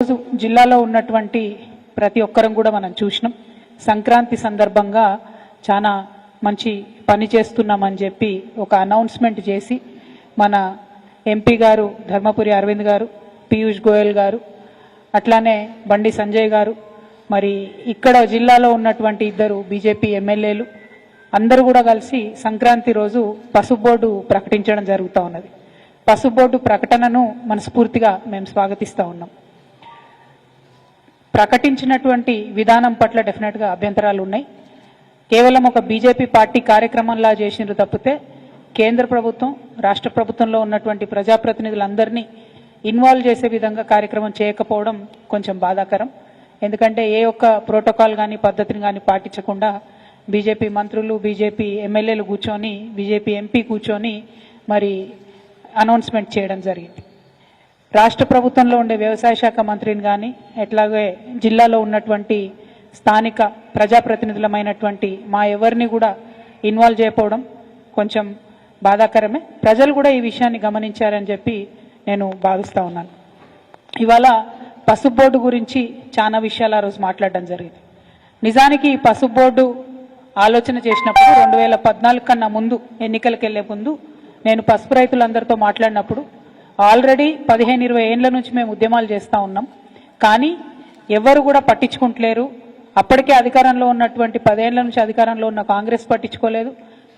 రోజు జిల్లాలో ఉన్నటువంటి ప్రతి ఒక్కరం కూడా మనం చూసినాం. సంక్రాంతి సందర్భంగా చాలా మంచి పని చేస్తున్నామని చెప్పి ఒక అనౌన్స్మెంట్ చేసి మన ఎంపీ గారు ధర్మపురి అరవింద్ గారు పీయూష్ గోయల్ గారు అట్లానే బండి సంజయ్ గారు మరి ఇక్కడ జిల్లాలో ఉన్నటువంటి ఇద్దరు బీజేపీ ఎమ్మెల్యేలు అందరూ కూడా కలిసి సంక్రాంతి రోజు పసుపు బోర్డు ప్రకటించడం జరుగుతూ ఉన్నది. పసుపు బోర్డు ప్రకటనను మనస్ఫూర్తిగా మేము స్వాగతిస్తూ ఉన్నాం. ప్రకటించినటువంటి విధానం పట్ల డెఫినెట్గా అభ్యంతరాలు ఉన్నాయి. కేవలం ఒక బీజేపీ పార్టీ కార్యక్రమంలా చేసినారు తప్పితే కేంద్ర ప్రభుత్వం రాష్ట్ర ప్రభుత్వంలో ఉన్నటువంటి ప్రజాప్రతినిధులందరినీ ఇన్వాల్వ్ చేసే విధంగా కార్యక్రమం చేయకపోవడం కొంచెం బాధాకరం. ఎందుకంటే ఏ ఒక్క ప్రోటోకాల్ కానీ పద్ధతిని కానీ పాటించకుండా బీజేపీ మంత్రులు బీజేపీ ఎమ్మెల్యేలు కూర్చొని బీజేపీ ఎంపీ కూర్చొని మరి అనౌన్స్మెంట్ చేయడం జరిగింది. రాష్ట్ర ప్రభుత్వంలో ఉండే వ్యవసాయ శాఖ మంత్రిని కానీ ఎట్లాగే జిల్లాలో ఉన్నటువంటి స్థానిక ప్రజాప్రతినిధులమైనటువంటి మా ఎవరిని కూడా ఇన్వాల్వ్ చేయకపోవడం కొంచెం బాధాకరమే. ప్రజలు కూడా ఈ విషయాన్ని గమనించారని చెప్పి నేను భావిస్తా ఉన్నాను. ఇవాళ పసుపు బోర్డు గురించి చాలా విషయాలు ఆ రోజు మాట్లాడడం జరిగింది. నిజానికి ఈ పసుపు బోర్డు ఆలోచన చేసినప్పుడు రెండు వేల పద్నాలుగు కన్నా ముందు ఎన్నికలకు వెళ్ళే ముందు నేను పసుపు రైతులందరితో మాట్లాడినప్పుడు ఆల్రెడీ పదిహేను ఇరవై ఏండ్ల నుంచి మేము ఉద్యమాలు చేస్తూ ఉన్నాం. కానీ ఎవరు కూడా పట్టించుకుంటలేరు. అప్పటికే అధికారంలో ఉన్నటువంటి పదేళ్ళ నుంచి అధికారంలో ఉన్న కాంగ్రెస్ పట్టించుకోలేదు.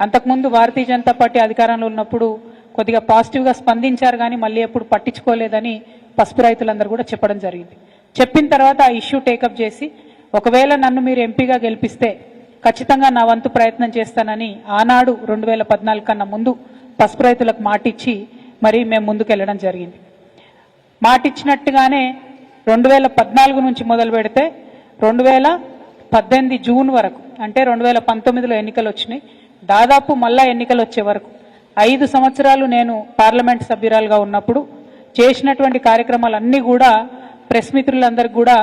అంతకుముందు భారతీయ జనతా పార్టీ అధికారంలో ఉన్నప్పుడు కొద్దిగా పాజిటివ్గా స్పందించారు కానీ మళ్ళీ ఎప్పుడు పట్టించుకోలేదని పసుపు రైతులందరూ కూడా చెప్పడం జరిగింది. చెప్పిన తర్వాత ఆ ఇష్యూ టేకప్ చేసి ఒకవేళ నన్ను మీరు ఎంపీగా గెలిపిస్తే ఖచ్చితంగా నా వంతు ప్రయత్నం చేస్తానని ఆనాడు రెండు వేల పద్నాలుగు కన్నా ముందు పసుపు రైతులకు మాటిచ్చి మరి మేము ముందుకెళ్ళడం జరిగింది. మాటిచ్చినట్టుగానే రెండు వేల పద్నాలుగు నుంచి మొదలు పెడితే రెండు వేల పద్దెనిమిది జూన్ వరకు అంటే రెండు వేల పంతొమ్మిదిలో ఎన్నికలు వచ్చినాయి. దాదాపు మళ్ళా ఎన్నికలు వచ్చే వరకు ఐదు సంవత్సరాలు నేను పార్లమెంట్ సభ్యురాలుగా ఉన్నప్పుడు చేసినటువంటి కార్యక్రమాలన్నీ కూడా ప్రెస్ మిత్రులందరికీ కూడా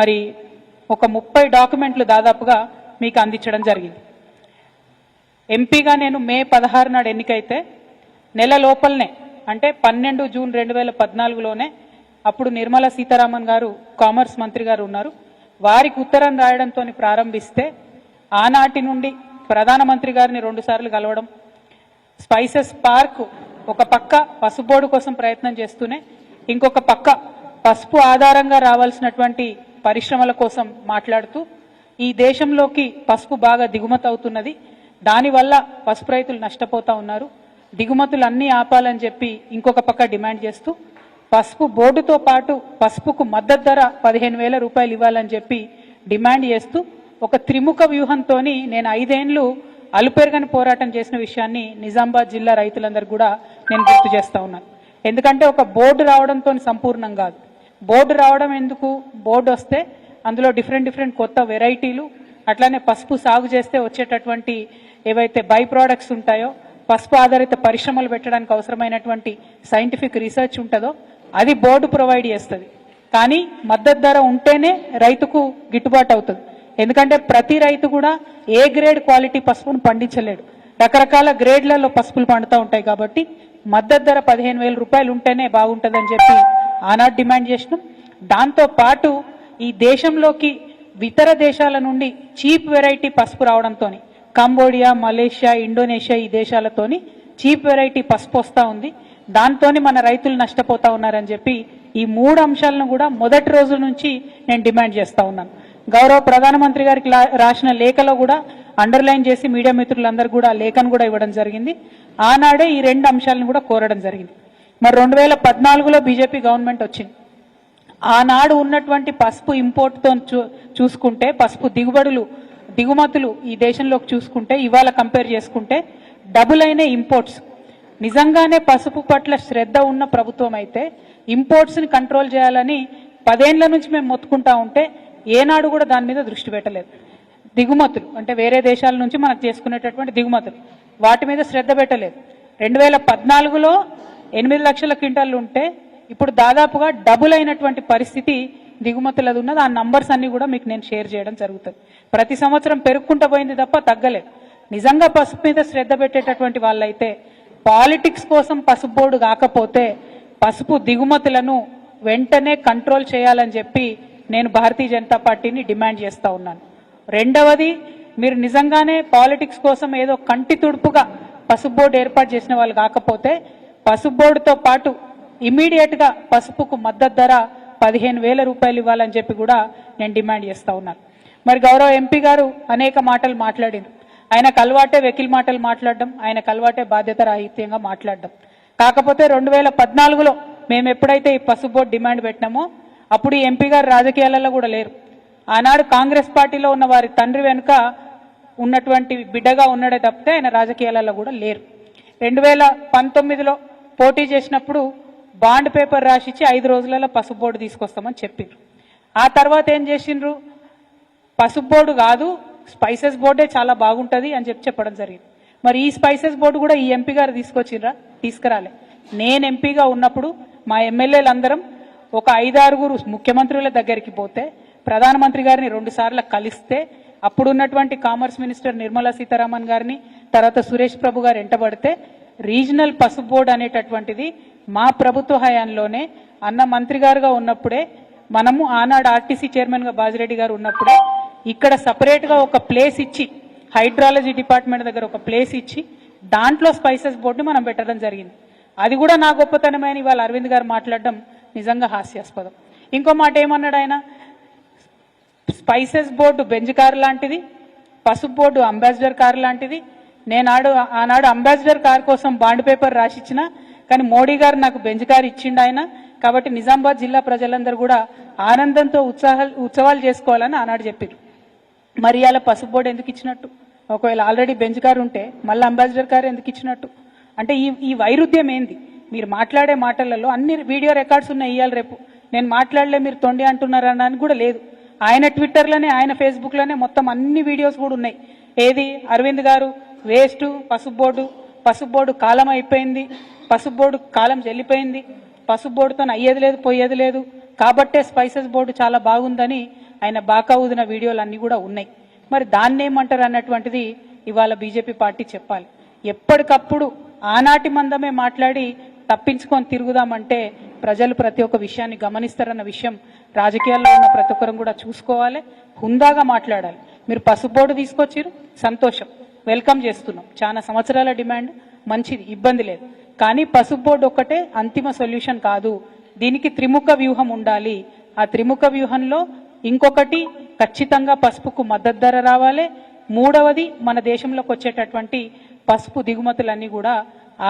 మరి ఒక ముప్పై డాక్యుమెంట్లు దాదాపుగా మీకు అందించడం జరిగింది. ఎంపీగా నేను మే పదహారు నాడు ఎన్నికైతే నెల లోపలనే అంటే పన్నెండు జూన్ రెండు వేల పద్నాలుగులోనే అప్పుడు నిర్మలా సీతారామన్ గారు కామర్స్ మంత్రి గారు ఉన్నారు. వారికి ఉత్తరం రాయడంతో ప్రారంభిస్తే ఆనాటి నుండి ప్రధానమంత్రి గారిని రెండుసార్లు కలవడం స్పైసెస్ పార్క్ ఒక పక్క పసుబోర్డు కోసం ప్రయత్నం చేస్తూనే ఇంకొక పక్క పసుపు ఆధారంగా రావాల్సినటువంటి పరిశ్రమల కోసం మాట్లాడుతూ ఈ దేశంలోకి పసుపు బాగా దిగుమతి అవుతున్నది. దానివల్ల పసుపు రైతులు నష్టపోతా ఉన్నారు. దిగుమతులు అన్నీ ఆపాలని చెప్పి ఇంకొక పక్క డిమాండ్ చేస్తూ పసుపు బోర్డుతో పాటు పసుపుకు మద్దతు ధర పదిహేను వేల రూపాయలు ఇవ్వాలని చెప్పి డిమాండ్ చేస్తూ ఒక త్రిముఖ వ్యూహంతో నేను ఐదేండ్లు అలుపెరగని పోరాటం చేసిన విషయాన్ని నిజామాబాద్ జిల్లా రైతులందరూ కూడా నేను గుర్తు చేస్తా ఉన్నాను ఎందుకంటే ఒక బోర్డు రావడంతో సంపూర్ణం కాదు. బోర్డు రావడం ఎందుకు? బోర్డు వస్తే అందులో డిఫరెంట్ డిఫరెంట్ కొత్త వెరైటీలు అట్లానే పసుపు సాగు చేస్తే వచ్చేటటువంటి ఏవైతే బై ప్రోడక్ట్స్ ఉంటాయో పసుపు ఆధారిత పరిశ్రమలు పెట్టడానికి అవసరమైనటువంటి సైంటిఫిక్ రీసెర్చ్ ఉంటుందో అది బోర్డు ప్రొవైడ్ చేస్తుంది. కానీ మద్దతు ధర ఉంటేనే రైతుకు గిట్టుబాటు అవుతుంది. ఎందుకంటే ప్రతి రైతు కూడా ఏ గ్రేడ్ క్వాలిటీ పసుపును పండించలేడు. రకరకాల గ్రేడ్లలో పసుపులు పండుతూ ఉంటాయి కాబట్టి మద్దతు ధర పదిహేను వేల రూపాయలు ఉంటేనే బాగుంటుందని చెప్పి ఆనాడు డిమాండ్ చేసినాం. దాంతో పాటు ఈ దేశంలోకి ఇతర దేశాల నుండి చీప్ వెరైటీ పసుపు రావడంతో కంబోడియా మలేషియా ఇండోనేషియా ఈ దేశాలతోని చీప్ వెరైటీ పసుపు వస్తూ ఉంది. దాంతోనే మన రైతులు నష్టపోతా ఉన్నారని చెప్పి ఈ మూడు అంశాలను కూడా మొదటి రోజుల నుంచి నేను డిమాండ్ చేస్తూ ఉన్నాను. గౌరవ ప్రధానమంత్రి గారికి రాసిన లేఖలో కూడా అండర్లైన్ చేసి మీడియా మిత్రులందరూ కూడా ఆ లేఖను కూడా ఇవ్వడం జరిగింది. ఆనాడే ఈ రెండు అంశాలను కూడా కోరడం జరిగింది. మరి రెండు వేల పద్నాలుగులో బీజేపీ గవర్నమెంట్ వచ్చింది. ఆనాడు ఉన్నటువంటి పసుపు ఇంపోర్ట్తో చూ చూసుకుంటే పసుపు దిగుబడులు దిగుమతులు ఈ దేశంలోకి చూసుకుంటే ఇవాళ కంపేర్ చేసుకుంటే డబుల్ అయిన ఇంపోర్ట్స్. నిజంగానే పసుపు పట్ల శ్రద్ధ ఉన్న ప్రభుత్వం అయితే ఇంపోర్ట్స్ని కంట్రోల్ చేయాలని పదేళ్ళ నుంచి మేము మొత్తుకుంటా ఉంటే ఏనాడు కూడా దాని మీద దృష్టి పెట్టలేదు. దిగుమతులు అంటే వేరే దేశాల నుంచి మనకు చేసుకునేటటువంటి దిగుమతులు వాటి మీద శ్రద్ధ పెట్టలేదు. రెండు వేల పద్నాలుగులో ఎనిమిది లక్షల క్వింటాలు ఉంటే ఇప్పుడు దాదాపుగా డబుల్ అయినటువంటి పరిస్థితి దిగుమతులది ఉన్నది ఆ నంబర్స్ అన్ని కూడా మీకు నేను షేర్ చేయడం జరుగుతుంది. ప్రతి సంవత్సరం పెరుగుకుంటూ పోయింది తప్ప తగ్గలేదు. నిజంగా పసుపు మీద శ్రద్ధ పెట్టేటటువంటి వాళ్ళైతే పాలిటిక్స్ కోసం పసుపు బోర్డు కాకపోతే పసుపు దిగుమతులను వెంటనే కంట్రోల్ చేయాలని చెప్పి నేను భారతీయ జనతా పార్టీని డిమాండ్ చేస్తూ ఉన్నాను. రెండవది మీరు నిజంగానే పాలిటిక్స్ కోసం ఏదో కంటి తుడుపుగా పసుపు బోర్డు ఏర్పాటు చేసిన వాళ్ళు కాకపోతే పసుపు బోర్డుతో పాటు ఇమీడియట్గా పసుపుకు మద్దతు ధర పదిహేను వేల రూపాయలు ఇవ్వాలని చెప్పి కూడా నేను డిమాండ్ చేస్తా ఉన్నాను మరి గౌరవ ఎంపీ గారు అనేక మాటలు మాట్లాడింది ఆయనకు అలవాటే వెకిల్ మాటలు మాట్లాడడం ఆయనకు అలవాటే బాధ్యత రాహిత్యంగా మాట్లాడడం. కాకపోతే రెండు వేల పద్నాలుగులో మేము ఎప్పుడైతే ఈ పసుపు బోర్డు డిమాండ్ పెట్టినామో అప్పుడు ఈ ఎంపీ గారు రాజకీయాలలో కూడా లేరు. ఆనాడు కాంగ్రెస్ పార్టీలో ఉన్న వారి తండ్రి వెనుక ఉన్నటువంటి బిడ్డగా ఉన్నాడే తప్పితే ఆయన రాజకీయాలలో కూడా లేరు. రెండు వేల పంతొమ్మిదిలో పోటీ చేసినప్పుడు బాండ్ పేపర్ రాసిచ్చి ఐదు రోజులలో పసుపు బోర్డు తీసుకొస్తామని చెప్పిండ్రు ఆ తర్వాత ఏం చేసిండ్రు? పసుపు బోర్డు కాదు స్పైసెస్ బోర్డే చాలా బాగుంటుంది అని చెప్పి చెప్పడం జరిగింది. మరి ఈ స్పైసెస్ బోర్డు కూడా ఈ ఎంపీ గారు తీసుకొచ్చిండ్రా? తీసుకురాలే. నేను ఎంపీగా ఉన్నప్పుడు మా ఎమ్మెల్యేలందరం ఒక ఐదారుగురు ముఖ్యమంత్రుల దగ్గరికి పోతే ప్రధానమంత్రి గారిని రెండు సార్లు కలిస్తే అప్పుడున్నటువంటి కామర్స్ మినిస్టర్ నిర్మలా సీతారామన్ గారిని తర్వాత సురేష్ ప్రభు గారు ఎంటబడితే రీజనల్ పసుపు బోర్డు అనేటటువంటిది మా ప్రభుత్వ హయాంలోనే అన్న మంత్రి గారుగా ఉన్నప్పుడే మనము ఆనాడు ఆర్టీసీ చైర్మన్గా బాజిరెడ్డి గారు ఉన్నప్పుడే ఇక్కడ సపరేట్గా ఒక ప్లేస్ ఇచ్చి హైడ్రాలజీ డిపార్ట్మెంట్ దగ్గర ఒక ప్లేస్ ఇచ్చి దాంట్లో స్పైసెస్ బోర్డుని మనం పెట్టడం జరిగింది. అది కూడా నా గొప్పతనమైన ఇవాళ అరవింద్ గారు మాట్లాడడం నిజంగా హాస్యాస్పదం. ఇంకో మాట ఏమన్నాడు ఆయన? స్పైసెస్ బోర్డు బెంజ్ కారు లాంటిది పసుపు బోర్డు అంబాసిడర్ కారు లాంటిది. నేనాడు ఆనాడు అంబాసిడర్ కార్ కోసం బాండ్ పేపర్ రాసిచ్చిన కానీ మోడీ గారు నాకు బెంచ్ కార్ ఇచ్చిండు ఆయన. కాబట్టి నిజామాబాద్ జిల్లా ప్రజలందరూ కూడా ఆనందంతో ఉత్సాహాలు ఉత్సవాలు చేసుకోవాలని ఆనాడు చెప్పారు మరి అలా పసుపు బోర్డు ఎందుకు ఇచ్చినట్టు? ఒకవేళ ఆల్రెడీ బెంచ్ గారు ఉంటే మళ్ళీ అంబాసిడర్ గారు ఎందుకు ఇచ్చినట్టు? అంటే ఈ ఈ వైరుధ్యం ఏంది? మీరు మాట్లాడే మాటలలో అన్ని వీడియో రికార్డ్స్ ఉన్నాయి ఇవాళ రేపు. నేను మాట్లాడలే మీరు తొండి అంటున్నారు కూడా లేదు. ఆయన ట్విట్టర్లోనే ఆయన ఫేస్బుక్లోనే మొత్తం అన్ని వీడియోస్ కూడా ఉన్నాయి. ఏది? అరవింద్ గారు వేస్ట్ పసుపు బోర్డు. పసుపు బోర్డు కాలం అయిపోయింది. పసుపు బోర్డు కాలం చెల్లిపోయింది. పసుపు బోర్డుతో అయ్యేది లేదు పోయేది లేదు. కాబట్టే స్పైసెస్ బోర్డు చాలా బాగుందని ఆయన బాకా ఊదిన వీడియోలు అన్నీ కూడా ఉన్నాయి. మరి దాన్ని ఏమంటారు అన్నటువంటిది ఇవాళ బీజేపీ పార్టీ చెప్పాలి. ఎప్పటికప్పుడు ఆనాటి మందమే మాట్లాడి తప్పించుకొని తిరుగుదామంటే ప్రజలు ప్రతి ఒక్క విషయాన్ని గమనిస్తారన్న విషయం రాజకీయాల్లో ఉన్న ప్రతి ఒక్కరం కూడా చూసుకోవాలి హుందాగా మాట్లాడాలి. మీరు పసుపు బోర్డు సంతోషం. వెల్కమ్ చేస్తున్నాం. చాలా సంవత్సరాల డిమాండ్ మంచిది ఇబ్బంది లేదు. కానీ పసుపు బోర్డు ఒక్కటే అంతిమ సొల్యూషన్ కాదు. దీనికి త్రిముఖ వ్యూహం ఉండాలి. ఆ త్రిముఖ వ్యూహంలో ఇంకొకటి ఖచ్చితంగా పసుపుకు మద్దతు ధర రావాలి. మూడవది మన దేశంలోకి వచ్చేటటువంటి పసుపు దిగుమతులన్నీ కూడా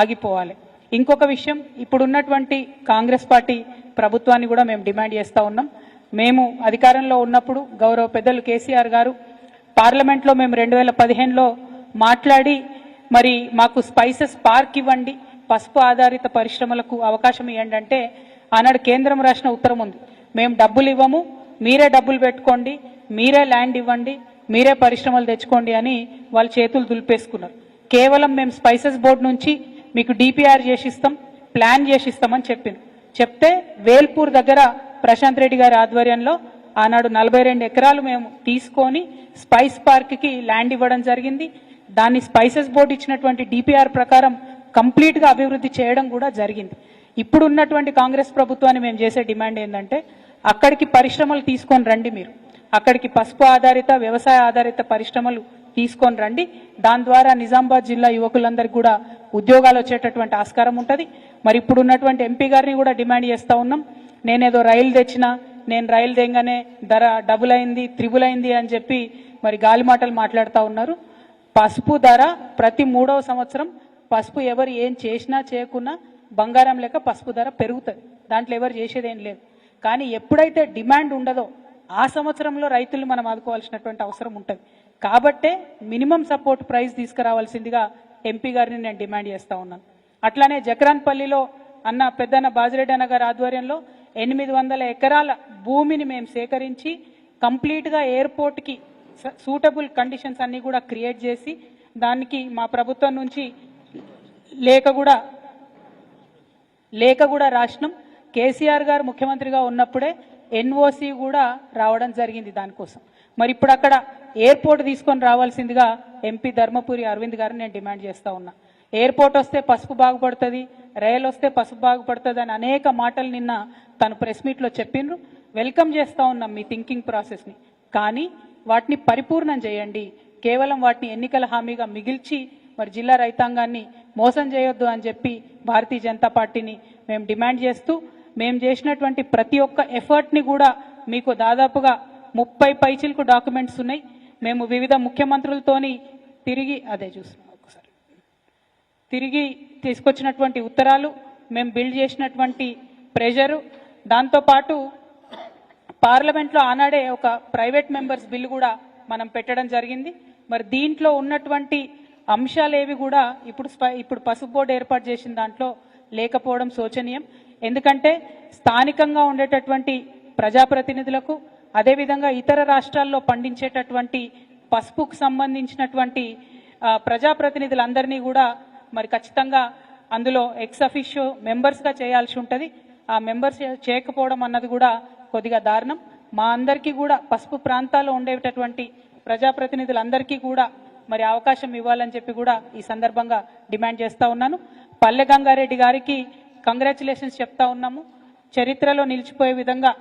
ఆగిపోవాలి. ఇంకొక విషయం ఇప్పుడున్నటువంటి కాంగ్రెస్ పార్టీ ప్రభుత్వాన్ని కూడా మేము డిమాండ్ చేస్తూ ఉన్నాం. మేము అధికారంలో ఉన్నప్పుడు గౌరవ పెద్దలు కేసీఆర్ గారు పార్లమెంట్లో మేము రెండు వేల పదిహేనులో మాట్లాడి మరి మాకు స్పైసెస్ పార్క్ ఇవ్వండి పసుపు ఆధారిత పరిశ్రమలకు అవకాశం ఇవ్వండి అంటే ఆనాడు కేంద్రం రాసిన ఉత్తరం ఉంది. మేము డబ్బులు ఇవ్వము మీరే డబ్బులు పెట్టుకోండి మీరే ల్యాండ్ ఇవ్వండి మీరే పరిశ్రమలు తెచ్చుకోండి అని వాళ్ళ చేతులు దులిపేసుకున్నారు. కేవలం మేము స్పైసెస్ బోర్డు నుంచి మీకు డిపిఆర్ చేసిస్తాం ప్లాన్ చేసిస్తామని చెప్పింది. చెప్తే వేల్పూర్ దగ్గర ప్రశాంత్ రెడ్డి గారి ఆధ్వర్యంలో ఆనాడు నలభై రెండు ఎకరాలు మేము తీసుకొని స్పైస్ పార్క్కి ల్యాండ్ ఇవ్వడం జరిగింది. దాన్ని స్పైసెస్ బోర్డు ఇచ్చినటువంటి డిపిఆర్ ప్రకారం కంప్లీట్గా అభివృద్ధి చేయడం కూడా జరిగింది. ఇప్పుడు ఉన్నటువంటి కాంగ్రెస్ ప్రభుత్వాన్ని మేము చేసే డిమాండ్ ఏంటంటే అక్కడికి పరిశ్రమలు తీసుకొని రండి మీరు. అక్కడికి పసుపు ఆధారిత వ్యవసాయ ఆధారిత పరిశ్రమలు తీసుకొని రండి. దాని ద్వారా నిజామాబాద్ జిల్లా యువకులందరికీ కూడా ఉద్యోగాలు వచ్చేటటువంటి ఆస్కారం ఉంటుంది. మరి ఇప్పుడు ఉన్నటువంటి ఎంపీ గారిని కూడా డిమాండ్ చేస్తూ ఉన్నాం. నేనేదో రైలు తెచ్చినా నేను రైలు తెంగానే ధర డబుల్ అయింది త్రిబుల్ అయింది అని చెప్పి మరి గాలి మాటలు మాట్లాడుతూ ఉన్నారు. పసుపు ధర ప్రతి మూడవ సంవత్సరం పసుపు ఎవరు ఏం చేసినా చేయకున్నా బంగారం లెక్క పసుపు ధర పెరుగుతుంది. దాంట్లో ఎవరు చేసేదేం లేదు. కానీ ఎప్పుడైతే డిమాండ్ ఉండదో ఆ సంవత్సరంలో రైతులు మనం ఆదుకోవాల్సినటువంటి అవసరం ఉంటుంది. కాబట్టే మినిమం సపోర్ట్ ప్రైస్ తీసుకురావాల్సిందిగా ఎంపీ గారిని నేను డిమాండ్ చేస్తా ఉన్నాను. అట్లానే జక్రాన్పల్లిలో అన్న పెద్దన్న బాజిరెడ్డి అన్న గారి ఆధ్వర్యంలో ఎనిమిది వందల ఎకరాల భూమిని మేము సేకరించి కంప్లీట్గా ఎయిర్పోర్ట్కి సూటబుల్ కండిషన్స్ అన్నీ కూడా క్రియేట్ చేసి దానికి మా ప్రభుత్వం నుంచి లేఖ కూడా లేఖ కూడా రాసినాం కేసీఆర్ గారు ముఖ్యమంత్రిగా ఉన్నప్పుడే ఎన్ఓసి కూడా రావడం జరిగింది దానికోసం. మరి ఇప్పుడు అక్కడ ఎయిర్పోర్ట్ తీసుకొని రావాల్సిందిగా ఎంపీ ధర్మపురి అరవింద్ గారిని నేను డిమాండ్ చేస్తా ఉన్నా. ఎయిర్పోర్ట్ వస్తే పసుపు బాగుపడుతుంది రైలు వస్తే పసుపు బాగుపడుతుంది అని అనేక మాటలు నిన్న తను ప్రెస్ మీట్లో చెప్పిండ్రు వెల్కమ్ చేస్తా ఉన్నాం మీ థింకింగ్ ప్రాసెస్ని కానీ వాటిని పరిపూర్ణం చేయండి. కేవలం వాటిని ఎన్నికల హామీగా మిగిల్చి మరి జిల్లా రైతాంగాన్ని మోసం చేయొద్దు అని చెప్పి భారతీయ జనతా పార్టీని మేము డిమాండ్ చేస్తూ మేము చేసినటువంటి ప్రతి ఒక్క ఎఫర్ట్ని కూడా మీకు దాదాపుగా ముప్పై పైచిలకు డాక్యుమెంట్స్ ఉన్నాయి. మేము వివిధ ముఖ్యమంత్రులతోని తిరిగి అదే చూస్తున్నాం ఒకసారి తిరిగి తీసుకొచ్చినటువంటి ఉత్తరాలు మేము బిల్డ్ చేసినటువంటి ప్రెషరు. దాంతోపాటు పార్లమెంట్లో ఆనాడే ఒక ప్రైవేట్ మెంబర్స్ బిల్లు కూడా మనం పెట్టడం జరిగింది. మరి దీంట్లో ఉన్నటువంటి అంశాలు ఏవి కూడా ఇప్పుడు ఇప్పుడు పసుపు బోర్డు ఏర్పాటు చేసిన దాంట్లో లేకపోవడం శోచనీయం. ఎందుకంటే స్థానికంగా ఉండేటటువంటి ప్రజాప్రతినిధులకు అదేవిధంగా ఇతర రాష్ట్రాల్లో పండించేటటువంటి పసుపుకు సంబంధించినటువంటి ప్రజాప్రతినిధులందరినీ కూడా మరి ఖచ్చితంగా అందులో ఎక్స్ మెంబర్స్గా చేయాల్సి ఉంటుంది. ఆ మెంబర్స్ చేయకపోవడం అన్నది కూడా కొద్దిగా దారుణం. మా అందరికీ కూడా పసుపు ప్రాంతాల్లో ఉండేటటువంటి ప్రజాప్రతినిధులందరికీ కూడా మరి అవకాశం ఇవ్వాలని చెప్పి కూడా ఈ సందర్భంగా డిమాండ్ చేస్తూ ఉన్నాను. పల్లె గంగారెడ్డి గారికి కంగ్రాచులేషన్స్ చెప్తా ఉన్నాము. చరిత్రలో నిలిచిపోయే విధంగా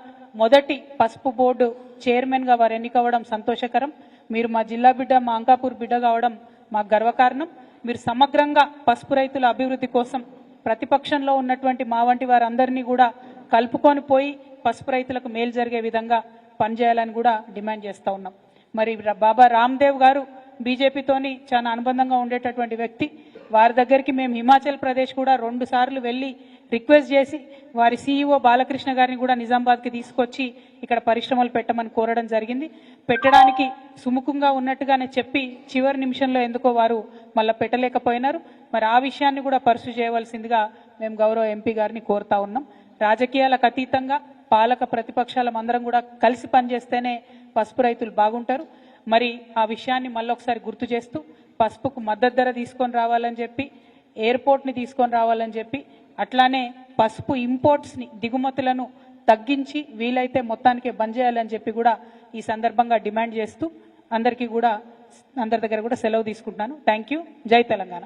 మొదటి పసుపు బోర్డు చైర్మన్గా వారు ఎన్నికవ్వడం సంతోషకరం. మీరు మా జిల్లా బిడ్డ మా అంకాపూర్ బిడ్డ కావడం మాకు గర్వకారణం. మీరు సమగ్రంగా పసుపు రైతుల అభివృద్ధి కోసం ప్రతిపక్షంలో ఉన్నటువంటి మా వంటి వారందరినీ కూడా కలుపుకొని పోయి పసుపు రైతులకు మేలు జరిగే విధంగా పనిచేయాలని కూడా డిమాండ్ చేస్తూ ఉన్నాం. మరి బాబా రామ్దేవ్ గారు బీజేపీతోని చాలా అనుబంధంగా ఉండేటటువంటి వ్యక్తి. వారి దగ్గరికి మేము హిమాచల్ ప్రదేశ్ కూడా రెండు సార్లు వెళ్ళి రిక్వెస్ట్ చేసి వారి సీఈఓ బాలకృష్ణ గారిని కూడా నిజామాబాద్కి తీసుకొచ్చి ఇక్కడ పరిశ్రమలు పెట్టమని కోరడం జరిగింది. పెట్టడానికి సుముఖంగా ఉన్నట్టుగానే చెప్పి చివరి నిమిషంలో ఎందుకో వారు మళ్ళీ పెట్టలేకపోయినారు. మరి ఆ విషయాన్ని కూడా పర్సు చేయవలసిందిగా మేము గౌరవ ఎంపీ గారిని కోరుతా ఉన్నాం. రాజకీయాలకు అతీతంగా పాలక ప్రతిపక్షాలం అందరం కూడా కలిసి పనిచేస్తేనే పసుపు రైతులు బాగుంటారు. మరి ఆ విషయాన్ని మళ్ళొకసారి గుర్తు చేస్తూ పసుపుకు మద్దతు ధర తీసుకొని రావాలని చెప్పి ఎయిర్పోర్ట్ని తీసుకొని రావాలని చెప్పి అట్లానే పసుపు ఇంపోర్ట్స్ని దిగుమతులను తగ్గించి వీలైతే మొత్తానికి బంద్ చేయాలని చెప్పి కూడా ఈ సందర్భంగా డిమాండ్ చేస్తూ అందరికీ కూడా అందరి దగ్గర కూడా సెలవు తీసుకుంటున్నాను. Thank you. జై తెలంగాణ.